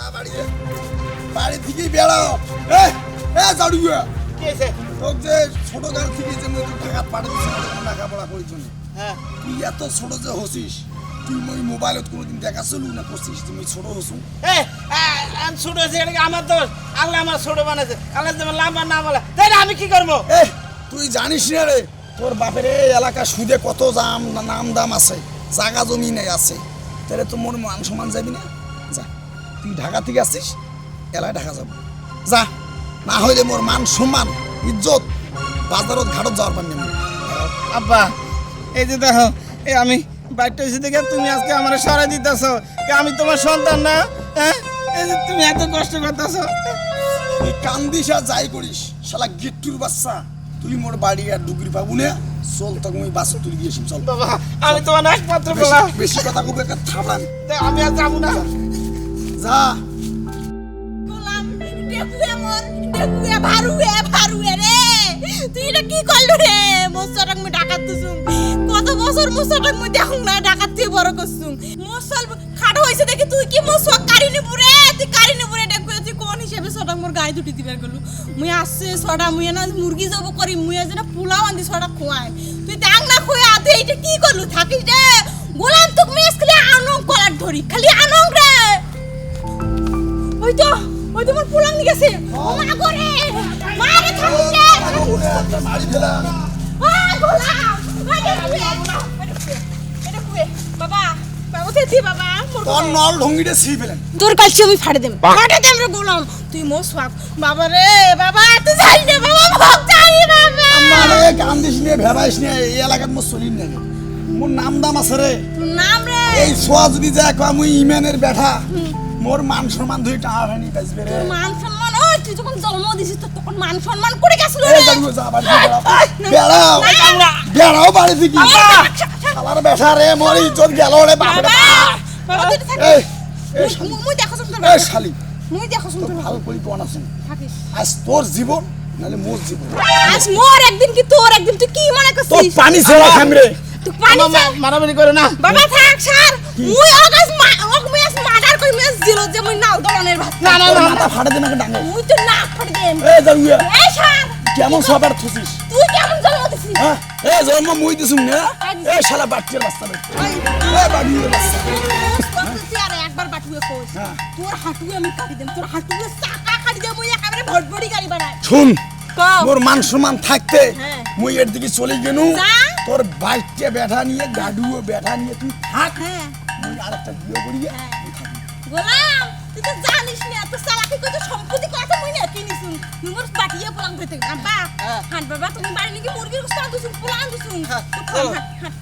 যা। বাড়িতে বাড়ি থেকেই বেড়াও। এ এ জাড়ুয়া কি হয়েছে তোর যে ছোট গাল থেকে যে মুই টাকা পাঠাচ্ছি লেখাপড়া করার জন্য হ্যাঁ। তুই এত ছোট যে হসিস তুই মই মোবাইলত কোনোদিন দেখা না করছিস তুমি ছোট হসু? এ আমি ছোট আছি এটা কি আমার দোষ? আল্লাহ আমার ছোট বানাইছে। আল্লাহ তোমার লাম্বা না বলে তাই আমি কি করব? এ তুই জানিস না রে তোর বাপের এই এলাকা সুদে কত দাম নাম দাম আছে জাগা জমি নেই আছে। তাহলে তো মোর মান সমান যাবি না? যা। তুই ঢাকা থেকে আসছিস? এলাকায় ঢাকা যাব। যা না হইলে মোর মান সম্মান ইজ্জত বাজারত ঘাটত যাওয়ার পার নেই আব্বা এই যে দেখো এই আমি বাইরটা এসে দেখে তুমি আজকে আমার সরাই দিতেছ। আমি তোমার সন্তান না হ্যাঁ এই যে তুমি এত কষ্ট করতেছো। তুই কান্দিস আর যাই করিস। শালা গিট্টুর বাচ্চা তুই মোর বাড়ি আর ডুগরি পাবু না। চল তোকে আমি বাসে তুলে দিয়েছি চল। বাবা আমি তোমার একমাত্র বেশি- কথা কবে একটা থামান আমি আর যাব না। যা গোলাম ডেকুয়ে কোন হিসেবে সটাক মোর গায়ে দুটি দিবার গেলু? মুই আসছে সটা মুই না যাব করি, মুই আজ না পোলাও আন্দি সটা খোয়াই তুই ডাং না খোয়া, তুই কি করলু? থাকিস রে। গোলাম তুক মেস খালি আনং কলার ধরি, খালি পুলাং গেছে। মা করে মারে থামিস রে মারি ফেলাম আ গোলাম আরে কুয়ে এটা কুয়ে বাবা বাবা তেতি বাবা? তোর নল ঢঙ্গিটা ছিঁড়ে ফেলেন। তোর কাছে আমি ফাড়ে দেব। ফাড়ে দেব রে গোলাম। তুই মো সোয়াক বাবা রে বাবা তুই যাই রে বাবা ভোগ যাই বাবা। আমারে কান্দিস নিয়ে ভেবাইস নিয়ে এই এলাকাত মোর চলিন না মোর নাম দাম আছে রে। নাম রে। এই ছোয়া যদি যায় কয় মুই ইমেনের বেঠা মোর মান সম্মান ধরে টাকা ভানি বাজবে রে। মান সম্মান ও তুই যখন জন্ম দিছিস তোর তখন মান সম্মান করে গেছিল এই রে। জানু যা বাড়ি বেড়াও। না। বেড়াও। বাড়ি থেকে। বাবা আমার বেঠা রে মোর ইজ্জত গেল রে বাপ। রে এই মুই দেখো শুনতে এই শালি। মুই দেখো শুনতে ভালো করি কোন আছে? থাকিস। আজ তোর জীবন নাহলে মোর জীবন। আজ মোর একদিন কি তোর একদিন তুই কি মনে করছিস? তোর পানি ছেড়া খামরে তুই পানি মারামারি করে না। বাবা থাক স্যার মুই অগাস মা অগ মুই আজ মার্ডার মুই যে মুই নাও দলনের ভাত না না তোর না। মাথা ফাটে দিন মুই তো না এই জানু এই স্যার কেমন সবার থুসিস? তুই কেমন জন্ম দিছিস? হ্যাঁ? এ জন্ম মুই দিছুম না? এ শালা বাচ্চা এ বাচ্চা। একবার বাটুয়ে কইস? হ্যাঁ। তোর হাঁটুয়ে আমি কাটি তোর হাঁটুয়ে চাকা কাটি দেম। মুই একেবারে গাড়ি বানাই। শুন মোর মান সম্মান থাকতে হ্যাঁ। মুই এর দিকে চলে গেনু। তোর বাইকটা ব্যাঠা নিয়ে গাডুও ব্যাঠা নিয়ে তুই থাক। হ্যাঁ। মুই আরেকটা বিয়ে করিয়ে হ্যাঁ। গোলাম তুই তো জানিস না তো চালাকি কত সম্পত্তি কথা মুই না? কিনিস মোর বাটিয়ে পোলাং হইতে আব্বা হ্যাঁ। বাবা তুমি বাড়ি নাকি মুরগির গোস্ত আনছুন পোলাং হাট হাট হাট।